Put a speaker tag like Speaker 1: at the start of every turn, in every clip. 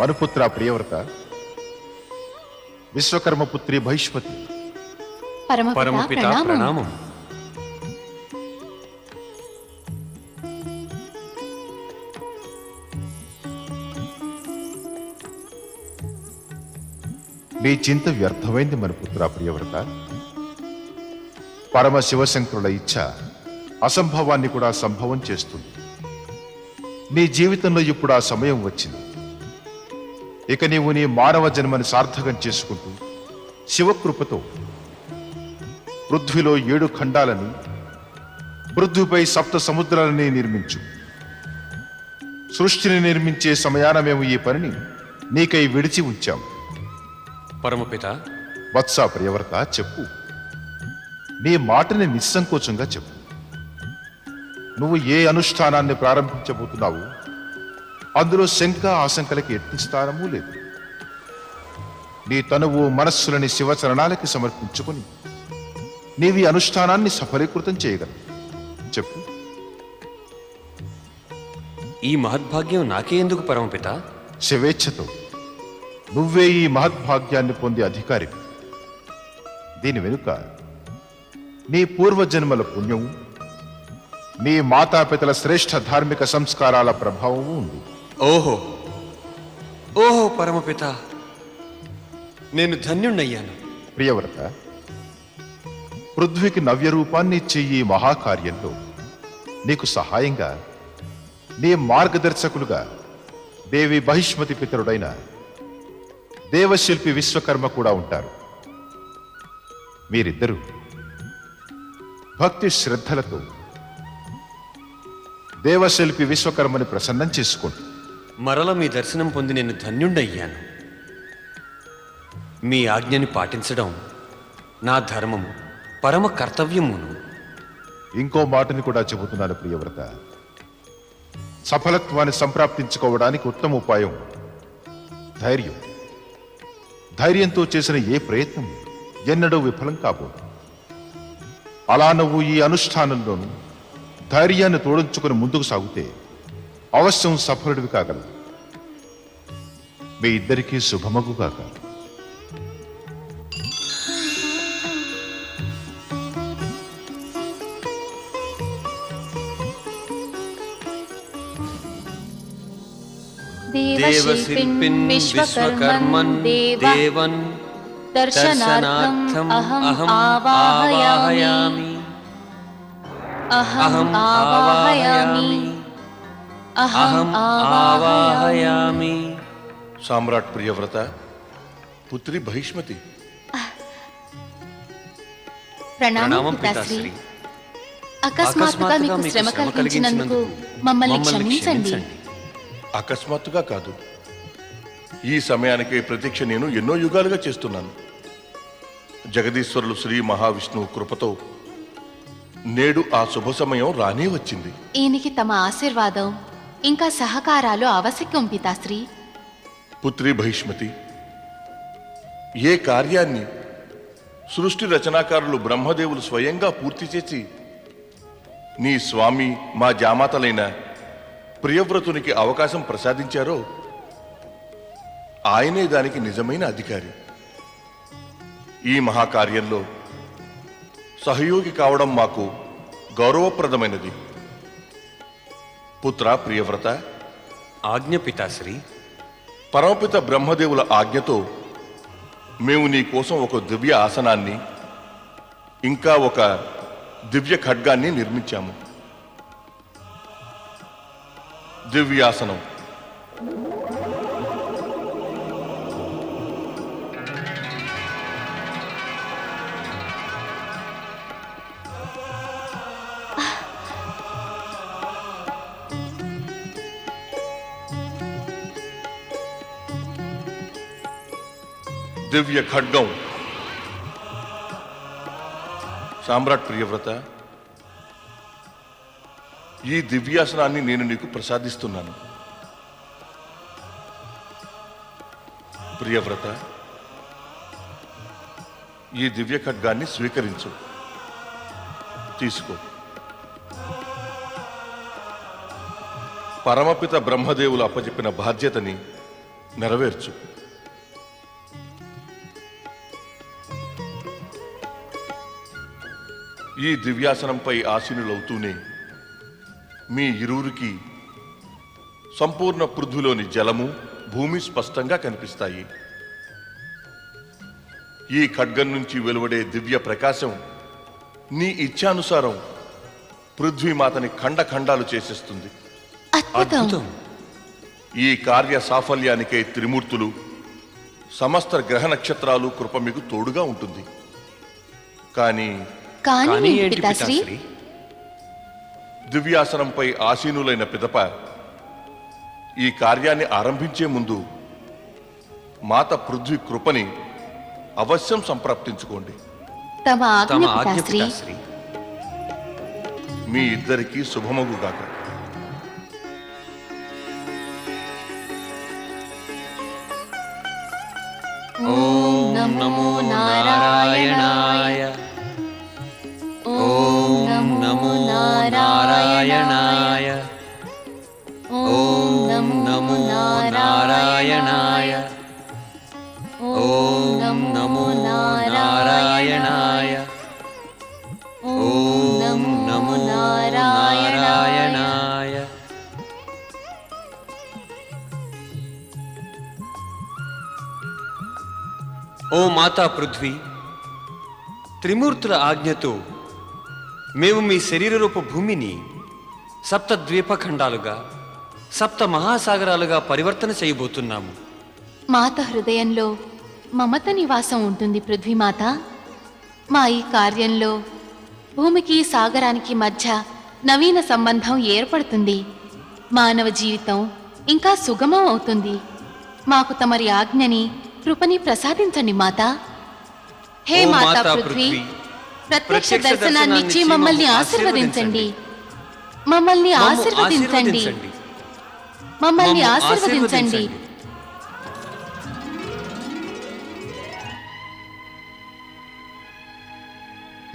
Speaker 1: మనుపుత్ర ప్రియవ్రత విశ్వకర్మపుత్రి బహిష్మతి
Speaker 2: పరమపిత
Speaker 3: పరమపిత
Speaker 2: ప్రణామం.
Speaker 3: ప్రణామం.
Speaker 1: నీ చింత వ్యర్థమైంది మనుపుత్ర ప్రియవ్రత. పరమ శివశంకరుల ఇచ్ఛ అసంభవాన్ని కూడా సంభవం చేస్తుంది. నీ జీవితంలో ఇప్పుడు ఆ సమయం వచ్చింది. ఇక నీవు నీ మానవ జన్మని సార్థకం చేసుకుంటూ శివకృపతో పృథ్వీలో ఏడు ఖండాలని పృథ్వీపై సప్త సముద్రాలని నిర్మించు. సృష్టిని నిర్మించే సమయాన మేము ఈ పనిని నీకై విడిచి ఉంచాం
Speaker 3: పరమపిత.
Speaker 1: వత్స ప్రియవ్రత చెప్పు. నీ మాటని నిస్సంకోచంగా చెప్పు. నువ్వు ఏ అనుష్ఠానాన్ని ప్రారంభించబోతున్నావు? అందులో శంక ఆశంకలకి ఎట్టి స్థానమూ లేదు. నీ తనువు మనస్సులని శివచరణాలకి సమర్పించుకొని నీవి అనుష్ఠానాన్ని సఫలీకృతం చేయగలవు. చెప్పు.
Speaker 3: ఈ మహద్భాగ్యం నాకే ఎందుకు పరమపిత?
Speaker 1: శివేచ్ఛతో. నువ్వే ఈ మహద్భాగ్యాన్ని పొందే అధికారివి. దీని వెనుక నీ పూర్వజన్మల పుణ్యము నీ మాతాపితల శ్రేష్ఠ ధార్మిక సంస్కారాల ప్రభావము ఉంది.
Speaker 3: ఓహో. ఓహో పరమపిత. నేను ధన్యుణ్ణయ్యాను.
Speaker 1: ప్రియవ్రత పృథ్వీకి నవ్య రూపాన్ని ఇచ్చే ఈ మహాకార్యంలో నీకు సహాయంగా నీ మార్గదర్శకులుగా దేవి బహిష్మతి పితరుడైన దేవశిల్పి విశ్వకర్మ కూడా ఉంటారు. మీరిద్దరూ భక్తి శ్రద్ధలతో దేవశిల్పి విశ్వకర్మని ప్రసన్నం చేసుకోండి.
Speaker 3: మరల మీ దర్శనం పొంది నేను ధన్యుండయ్యాను. మీ ఆజ్ఞని పాటించడం నా ధర్మము పరమ కర్తవ్యమును.
Speaker 1: ఇంకో మాటని కూడా చెబుతున్నాను ప్రియవ్రత. సఫలత్వాన్ని సంప్రాప్తించుకోవడానికి ఉత్తమ ఉపాయం ధైర్యం. ధైర్యంతో చేసిన ఏ ప్రయత్నం ఎన్నడూ విఫలం కాబోదు. అలా నువ్వు ఈ అనుష్ఠానంలోనూ ధైర్యాన్ని తోడించుకుని ముందుకు సాగితే అవశ్యం సఫలుడివి కాగలవు మీ ఇద్దరికీ శుభమగు కాక
Speaker 2: దేవశిల్పిన్ విశ్వకర్మన్ దేవ
Speaker 3: దేవన్
Speaker 2: దర్శనార్థం
Speaker 3: దర్శనార్థం
Speaker 2: అహం
Speaker 3: అహం
Speaker 2: ఆవాహయామి
Speaker 3: ఆవాహయామి
Speaker 2: అహం ఆవాహయామి.
Speaker 4: సామ్రాట్ ప్రియవ్రత పుత్రి బహిష్మతి
Speaker 2: ప్రణామం పితాశ్రీ. అకస్మాత్తుగా మీకు శ్రమ కలిగించినందుకు మమ్మల్ని క్షమించండి.
Speaker 4: అకస్మాత్తుగా కాదు. ఈ సమయానికి ప్రతీక్ష నేను ఎన్నో యుగాలుగా చేస్తున్నాను. జగదీశ్వరులు శ్రీ మహావిష్ణువు కృపతో నేడు ఆ శుభ సమయం రానే వచ్చింది.
Speaker 2: ఈయనకి తమ ఆశీర్వాదం. ఇంకా సహకారాలు ఆవశ్యకం పితాశ్రీ
Speaker 4: పుత్రి బహిష్మతి ఏ కార్యాన్ని సృష్టి రచనాకారులు బ్రహ్మదేవులు స్వయంగా పూర్తి చేసి నీ స్వామి మా జామాతలైన ప్రియవ్రతునికి అవకాశం ప్రసాదించారో ఆయనే దానికి నిజమైన అధికారి. ఈ మహాకార్యంలో సహయోగి కావడం మాకు గౌరవప్రదమైనది. పుత్ర ప్రియవ్రత
Speaker 3: ఆజ్ఞ పితాశ్రీ
Speaker 4: పరమపిత బ్రహ్మదేవుల ఆజ్ఞతో మేము నీ కోసం ఒక దివ్య ఆసనాన్ని ఇంకా ఒక దివ్య ఖడ్గాన్ని నిర్మించాము దివ్యాసనం దివ్య ఖడ్గం. సామ్రాట్ ప్రియవ్రత ఈ దివ్యాసనాన్ని నేను నీకు ప్రసాదిస్తున్నాను. ప్రియవ్రత ఈ దివ్య ఖడ్గాన్ని స్వీకరించు. తీసుకో. పరమపిత బ్రహ్మదేవులు అప్పచెప్పిన బాధ్యతని నెరవేర్చు. ఈ దివ్యాసనంపై ఆసీనులవుతూనే మీ ఇరువురికి సంపూర్ణ పృథ్వీలోని జలము భూమి స్పష్టంగా కనిపిస్తాయి. ఈ ఖడ్గం నుంచి వెలువడే దివ్య ప్రకాశం నీ ఇచ్ఛానుసారం పృథ్వీమాతని ఖండ ఖండాలు చేసేస్తుంది.
Speaker 2: అద్భుతం.
Speaker 4: ఈ కార్య సాఫల్యానికే త్రిమూర్తులు సమస్త గ్రహ నక్షత్రాలు కృప మీకు తోడుగా ఉంటుంది. కానీ
Speaker 2: కానీ ఏంటి పితాశ్రీ?
Speaker 4: దివ్యాసనంపై ఆసీనులైన పిదప ఈ కార్యాన్ని ఆరంభించే ముందు మాత పృథ్వీ కృపని అవశ్యం సంప్రాప్తించుకోండి.
Speaker 2: తమ ఆజ్ఞ పితాశ్రీ.
Speaker 4: మీ ఇద్దరికీ శుభమగుగాక
Speaker 2: ఓం నమో నారాయణాయ. ఓం నమో నారాయణాయ. ఓం నమో నారాయణాయ. ఓం నమో నారాయణాయ. ఓం నమో నారాయణాయ.
Speaker 3: ఓ మాతా పృథ్వీ త్రిమూర్తుల ఆజ్ఞతో మేము మీ శరీరరూప భూమిని సప్త ద్వీపఖండాలుగా సప్త మహాసాగరాలుగా పరివర్తన చేయబోతున్నాము.
Speaker 2: మాత హృదయంలో మమత నివాసం ఉంటుంది పృథ్వీమాత. మా ఈ కార్యంలో భూమికి సాగరానికి మధ్య నవీన సంబంధం ఏర్పడుతుంది. మానవ జీవితం ఇంకా సుగమం అవుతుంది. మాకు తమరి ఆజ్ఞని కృపని ప్రసాదించండి మాత. హే మాతా పృథ్వీ, ప్రత్యక్ష
Speaker 3: ప్రత్యక్ష
Speaker 2: దర్శనాన్ని ఇచ్చి
Speaker 3: దర్శనాన్నిచ్చి
Speaker 2: మమ్మల్ని
Speaker 3: మమ్ము
Speaker 2: ఆశీర్వదించండి. మమ్మల్ని
Speaker 3: మమ్ము
Speaker 2: ఆశీర్వదించండి. మమ్మల్ని
Speaker 3: మమ్ము
Speaker 2: ఆశీర్వదించండి.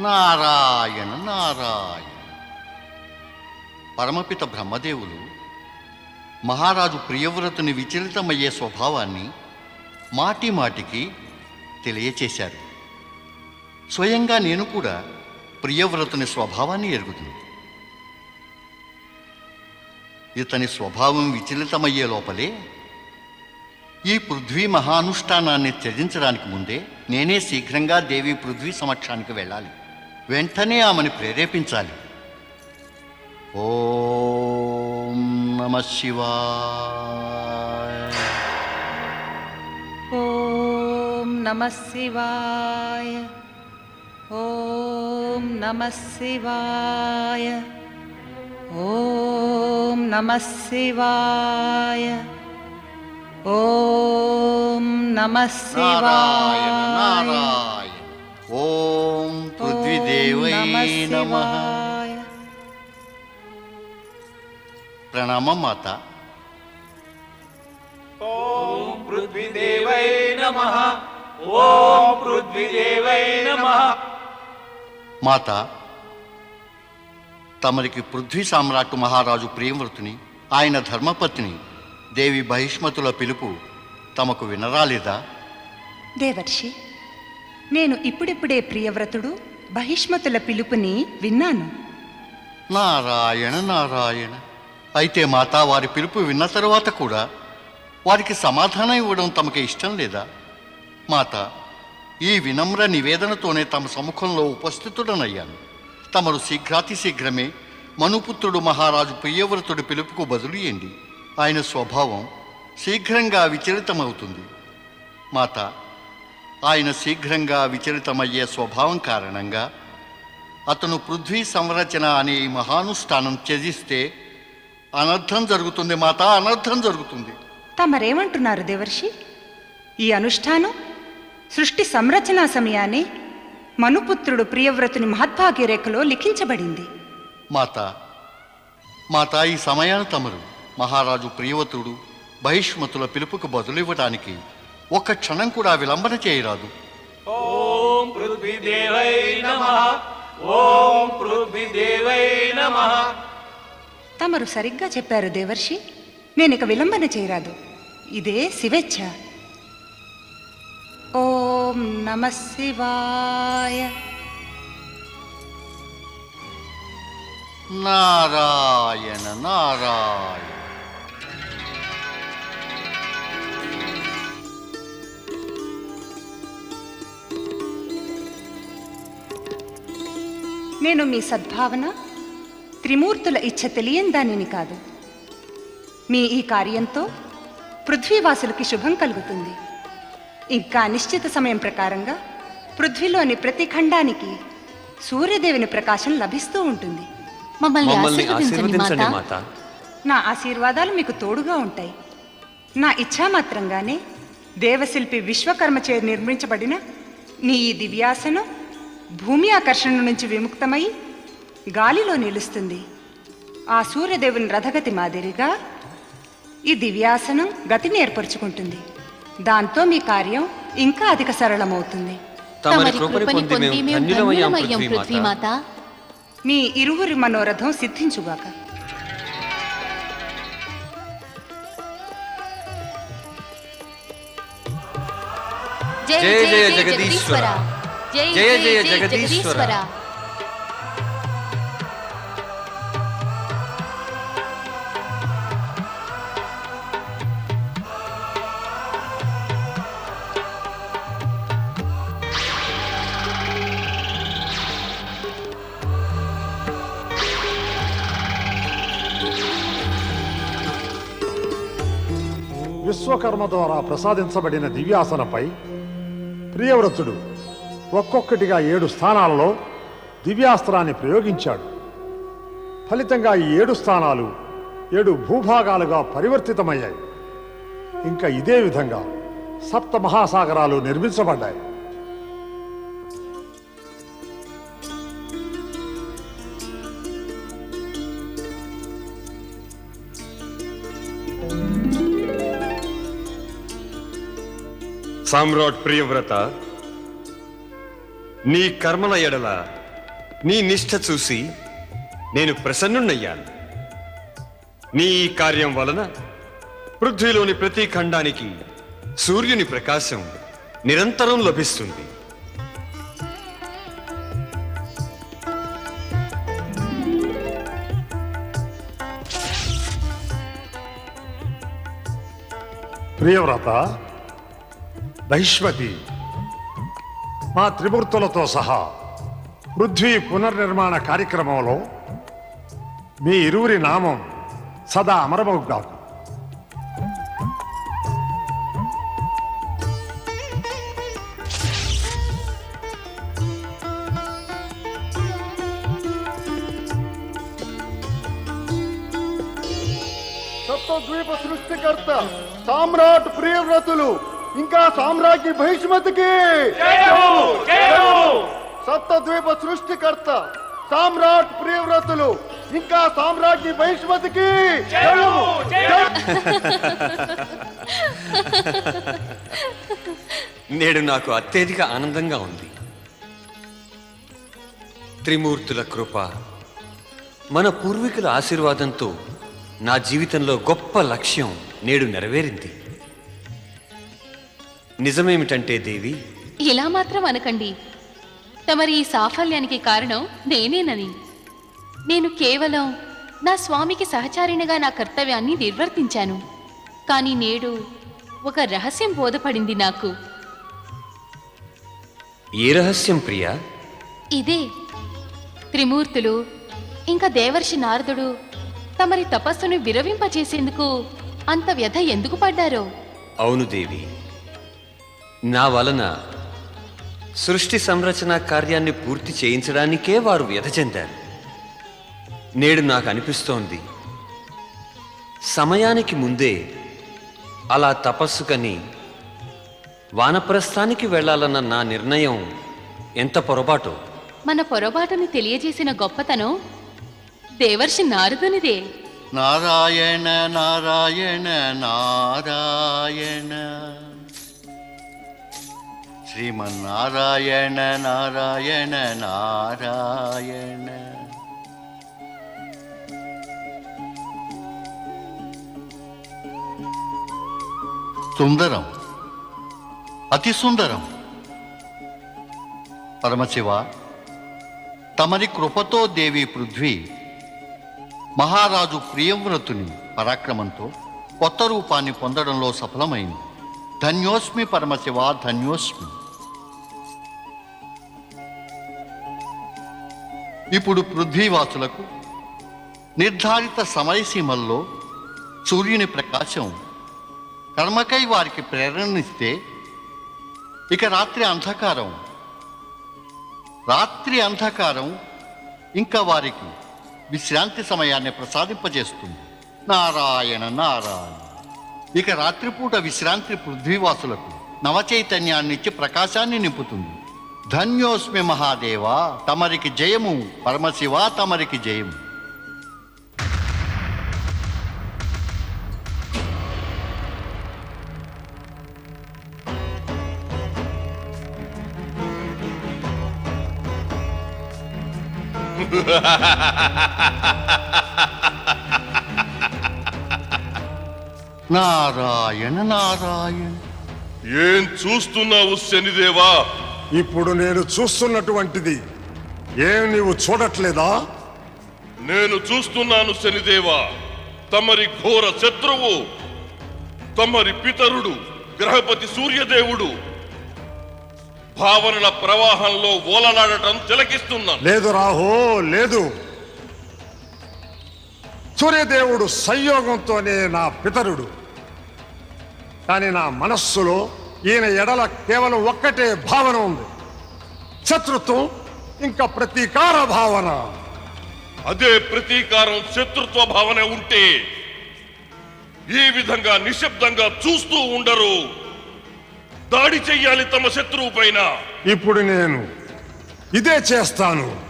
Speaker 5: నారాయణ నారాయణ. పరమపిత బ్రహ్మదేవులు మహారాజు ప్రియవ్రతుని విచలితమయ్యే స్వభావాన్ని మాటి మాటికి తెలియచేశారు. స్వయంగా నేను కూడా ప్రియవ్రతుని స్వభావాన్ని ఎరుగుతుంది ఇతని స్వభావం విచలితమయ్యే లోపలే ఈ పృథ్వీ మహానుష్ఠానాన్ని త్యజించడానికి ముందే నేనే శీఘ్రంగా దేవి పృథ్వీ సమక్షానికి వెళ్ళాలి. వెంటనే ఆమెను ప్రేరేపించాలి. ఓం నమ శివాయ.
Speaker 6: ॐ नमः शिवाय। ॐ नमः शिवाय। ॐ नमः शिवाय। ॐ
Speaker 5: पृथ्वीदेवै पृथ्विदेव प्रणाम
Speaker 6: पृथ्वीदेवै नमः।
Speaker 5: ॐ
Speaker 6: पृथ्वीदेवै
Speaker 5: नमः। మాత తమరికి పృథ్వీ సామ్రాట్ మహారాజు ప్రియవ్రతుని ఆయన ధర్మపత్ని దేవి బహిష్మతుల పిలుపు తమకు వినరాలేదా?
Speaker 6: దేవర్షి నేను ఇప్పుడిప్పుడే ప్రియవ్రతుడు బహిష్మతుల పిలుపుని విన్నాను.
Speaker 5: నారాయణ నారాయణ. అయితే మాతా వారి పిలుపు విన్న తరువాత కూడా వారికి సమాధానం ఇవ్వడం తమకి ఇష్టం లేదా? మాతా ఈ వినమ్ర నివేదనతోనే తమ సముఖంలో ఉపస్థితుడనయ్యాను. తమరు శీఘ్రాతిశీఘ్రమే మనుపుత్రుడు మహారాజు ప్రియవ్రతుడి పిలుపుకు బదులుయండి ఆయన స్వభావం శీఘ్రంగా విచలితమవుతుంది. మాత ఆయన శీఘ్రంగా విచలితమయ్యే స్వభావం కారణంగా అతను పృథ్వీ సంరచన అనే ఈ మహానుష్ఠానం త్యజిస్తే అనర్థం జరుగుతుంది మాత అనర్థం జరుగుతుంది.
Speaker 6: తమరేమంటున్నారు దేవర్షి? ఈ అనుష్ఠానం సృష్టి సంరచనా సమయాన్ని మనుపుత్రుడు ప్రియవ్రతుని మహద్భాగ్య రేఖలో లిఖించబడింది.
Speaker 5: మాత మాత ఈ సమయాన్ని తమరు మహారాజు ప్రియవతుడు బహిష్మతుల పిలుపుకు బదులివ్వడానికి ఒక్క క్షణం కూడా విలంబన చేయరాదు.
Speaker 6: తమరు సరిగ్గా చెప్పారు దేవర్షి నేనిక విలంబన చేయరాదు. ఇదే శివేచ్ఛ. ఓం నమ శివాయ.
Speaker 5: నారాయణ నారాయణ.
Speaker 6: నేను మీ సద్భావన త్రిమూర్తుల ఇచ్ఛ తెలియని దానిని కాదు. మీ ఈ కార్యంతో పృథ్వీవాసులకి శుభం కలుగుతుంది. ఇంకా నిశ్చిత సమయం ప్రకారంగా పృథ్వీలోని ప్రతి ఖండానికి సూర్యదేవుని ప్రకాశం లభిస్తూ ఉంటుంది.
Speaker 2: మమ్మల్ని ఆశీర్వదించండి మాత.
Speaker 6: నా ఆశీర్వాదాలు మీకు తోడుగా ఉంటాయి. నా ఇచ్ఛామాత్రంగానే దేవశిల్పి విశ్వకర్మచే నిర్మించబడిన నీ ఈ దివ్యాసనం భూమి ఆకర్షణ నుంచి విముక్తమై గాలిలో నిలుస్తుంది. ఆ సూర్యదేవుని రథగతి మాదిరిగా ఈ దివ్యాసనం గతిని ఏర్పరచుకుంటుంది. దాంతో మీ కార్యం ఇంకా అధిక సరళమవుతుంది.
Speaker 3: తమరి
Speaker 2: తమరి
Speaker 3: కృపని
Speaker 2: కృపని
Speaker 3: పొంది మేము ధన్యులమయ్యాం
Speaker 2: ధన్యులమయ్యాం
Speaker 3: పృథ్వీమాత.
Speaker 2: పృథ్వీమాత.
Speaker 6: మీ ఇరువురి మనోరథం సిద్ధించుగాక.
Speaker 2: జయ
Speaker 3: జయ
Speaker 2: జగదీశ్వర. జయ
Speaker 3: జయ జగదీశ్వర.
Speaker 7: విశ్వకర్మ ద్వారా ప్రసాదించబడిన దివ్యాసనపై ప్రియవ్రతుడు ఒక్కొక్కటిగా ఏడు స్థానాలలో దివ్యాస్త్రాన్ని ప్రయోగించాడు. ఫలితంగా ఈ ఏడు స్థానాలు ఏడు భూభాగాలుగా పరివర్తితమయ్యాయి. ఇంకా ఇదే విధంగా సప్త మహాసాగరాలు నిర్మించబడ్డాయి.
Speaker 3: సామ్రాట్ ప్రియవ్రత నీ కర్మల ఎడల నీ నిష్ఠ చూసి నేను ప్రసన్నున్నయ్యాను నీ ఈ కార్యం వలన పృథ్వీలోని ప్రతి ఖండానికి సూర్యుని ప్రకాశం నిరంతరం లభిస్తుంది.
Speaker 7: ప్రియవ్రత బహిష్మతి. మా త్రిమూర్తులతో సహా పృథ్వీ పునర్నిర్మాణ కార్యక్రమంలో మీ ఇరువురి నామం సదా అమరమవుగాకు.
Speaker 8: ఇంకా సామ్రాజ్ఞి సప్తద్వీప సృష్టికర్త సామ్రాట్ ప్రియవ్రతులు ఇంకా సామ్రాజ్ఞి బహిష్మతికి
Speaker 3: నేడు నాకు అత్యధిక ఆనందంగా ఉంది. త్రిమూర్తుల కృప మన పూర్వీకుల ఆశీర్వాదంతో నా జీవితంలో గొప్ప లక్ష్యం నేడు నెరవేరింది. నిజమేమిటంటే దేవి?
Speaker 2: ఇలా మాత్రం అనకండి. తమరి ఈ సాఫల్యానికి కారణం నేనేనని. నేను కేవలం నా స్వామికి సహచారిణిగా నా కర్తవ్యాన్ని నిర్వర్తించాను. కానీ నేడు ఒక రహస్యం బోధపడింది నాకు.
Speaker 3: ఏ రహస్యం ప్రియా?
Speaker 2: ఇదే. త్రిమూర్తులు ఇంకా దేవర్షి నారదుడు తమరి తపస్సును విరవింపచేసేందుకు అంత వ్యధ ఎందుకు పడ్డారో?
Speaker 3: అవును దేవి. నా వలన సృష్టి సంరచన కార్యాన్ని పూర్తి చేయించడానికే వారు వ్యధ చెందారు. నేడు నాకు అనిపిస్తోంది సమయానికి ముందే అలా తపస్సు కని వానప్రస్థానికి వెళ్ళాలన్న నా నిర్ణయం ఎంత పొరపాటు.
Speaker 2: మన పొరపాటుని తెలియజేసిన గొప్పతనం దేవర్షి నారదునిదే.
Speaker 5: నారాయణ నారాయణ నారాయణ. శ్రీమన్నారాయణ నారాయణ నారాయణ. సుందరం. అతి సుందరం. పరమశివ తమరి కృపతో దేవి పృథ్వీ మహారాజు ప్రియంవ్రతుని పరాక్రమంతో కొత్త రూపాన్ని పొందడంలో సఫలమైంది. ధన్యోస్మి పరమశివ ధన్యోస్మి. ఇప్పుడు పృథ్వీవాసులకు నిర్ధారిత సమయసీమల్లో సూర్యుని ప్రకాశం కర్మకై వారికి ప్రేరణనిస్తే ఇక రాత్రి అంధకారం. రాత్రి అంధకారం ఇంకా వారికి విశ్రాంతి సమయాన్ని ప్రసాదింపజేస్తుంది. నారాయణ నారాయణ. ఇక రాత్రిపూట విశ్రాంతి పృథ్వీవాసులకు నవచైతన్యాన్నిచ్చి ప్రకాశాన్ని నింపుతుంది. ధన్యోస్మి మహాదేవా తమరికి జయము. పరమశివ తమరికి జయము. నారాయణ నారాయణ.
Speaker 4: ఏం చూస్తున్నావు శనిదేవా?
Speaker 7: ఇప్పుడు నేను చూస్తున్నటువంటిది ఏం నీవు చూడట్లేదా?
Speaker 4: నేను చూస్తున్నాను శనిదేవా తమరి ఘోర శత్రువు తమరి పితరుడు గ్రహపతి సూర్యదేవుడు. భావనల ప్రవాహంలో ఓలలాడటం తిలకిస్తున్నాను
Speaker 7: లేదు రాహో లేదు. సూర్యదేవుడు సంయోగంతోనే నా పితరుడు. కానీ నా మనస్సులో ఈయన ఎడల కేవలం ఒక్కటే భావన ఉంది. శత్రుత్వం ఇంకా ప్రతీకార భావన.
Speaker 4: అదే ప్రతీకారం శత్రుత్వ భావన ఉంటే ఈ విధంగా నిశ్శబ్దంగా చూస్తూ ఉండరు. దాడి చెయ్యాలి తమ శత్రువు పైన.
Speaker 7: ఇప్పుడు నేను ఇదే చేస్తాను.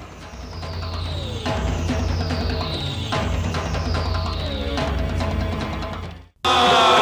Speaker 7: Oh!